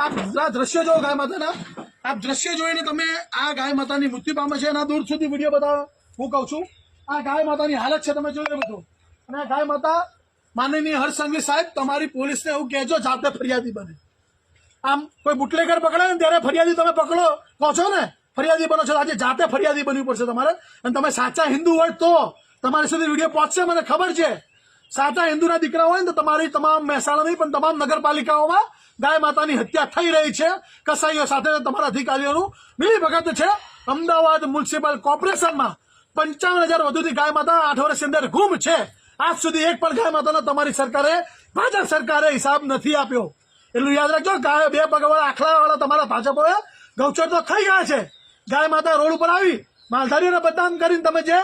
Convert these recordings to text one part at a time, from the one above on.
આપ દ્રશ્ય જો ગાય માતાના. આપ દ્રશ્ય જોઈને તમે આ ગાય માતાની મૃત્યુ પામે છે એના દૂર સુધી વીડિયો બતાવો. હું કહું છું, આ ગાય માતાની હાલત છે, તમે જોઈ બધું. અને ગાય માતા માનનીય હર્ષ સાહેબ, તમારી પોલીસને એવું કહેજો, જાતે ફરિયાદી બને. આમ કોઈ બુટલેગર પકડે ને ત્યારે ફરિયાદી તમે પકડો, કહો છો ને? ફરિયાદી બનો છો આજે જાતે ફરિયાદી બનવી પડશે તમારે. અને તમે સાચા હિન્દુ હોય તો તમારી સુધી વીડિયો પહોંચશે, મને ખબર છે. સાચા હિન્દુના દીકરા હોય ને તો તમારી તમામ મહેસાણા નહીં પણ તમામ નગરપાલિકાઓમાં ગાય માતાની હત્યા થઈ રહી છે. કસાઈઓ સાથે તમારા અધિકારીઓનું મિલી ભગત છે. અમદાવાદ મ્યુનિસિપલ કોર્પોરેશનમાં પંચાવન હજાર વધુથી ગાય માતા આઠ વર્ષની અંદર ગુમ છે. આજ સુધી એક પણ ગાય માતાનો તમારી સરકારે, ભાજપ સરકારે હિસાબ નથી આપ્યો. એટલું યાદ રાખજો, ગાય બે પગવાળા આખલા વાળા તમારા ભાજપોએ ગૌચર તો ખાઈ ગયા છે. ગાય માતા રોડ ઉપર આવી, માલધારીઓને બદનામ કરીને તમે જે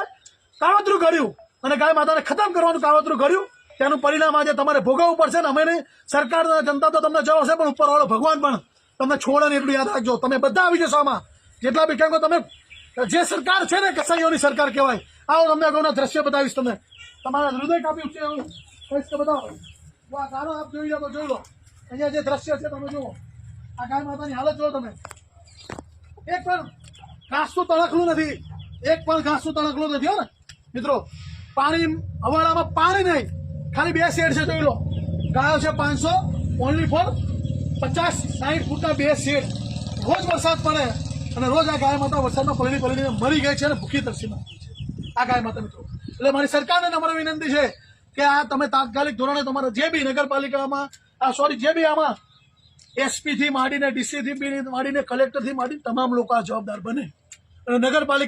કાવતરું કર્યું અને ગાય માતાને ખતમ કરવાનું કાવતરું કર્યું. તેનું પરિણામ આજે તમારે ભોગવવું પડશે ને અમે નહીં. સરકાર જનતા તો તમને જવાશે પણ ઉપરવાળો ભગવાન પણ તમને છોડે ને એટલું યાદ રાખજો. તમે બધા આવી જશો આમાં. જેટલા બી કેમ તમે, જે સરકાર છે ને કસાઈઓની સરકાર કહેવાય, આવો તમને અગાઉના દ્રશ્ય બતાવીશ તમે તમારા હૃદય કાપ્યું છે એવું કહીશ કે બતાવો વાહ ગાનો આપ જોઈ લો તો જોઈ લો. અહીંયા જે દ્રશ્ય છે તમે જુઓ. આ ગાય માતાની હાલત જુઓ તમે. એક પણ ઘાસનું તણકલું નથી. એક પણ ઘાસનું તણકલું નથી, હો ને. મિત્રો પાણી, અવાડામાં પાણી નહીં. ખાલી બે શેડ છે, જોઈ લો. ગાયો છે પાંચસો ઓનલી ફોર પચાસ સાઠ ફૂટના બે શેડ. રોજ વરસાદ પડે અને રોજ આ ગાય માતા વરસાદમાં પલળી પલળીને મરી ગઈ છે અને ભૂખી તરસી છે. આ ગાય માતા મિત્રો. એટલે મારી સરકારને નમ્ર વિનંતી છે કે આ તમે તાત્કાલિક ધોરણે તમારા જે બી નગરપાલિકામાં, આ સોરી જે બી આમાં એસપી થી માંડીને ડીસી થી માંડીને કલેક્ટરથી માંડીને તમામ લોકો આ જવાબદાર બને. અને નગરપાલિકા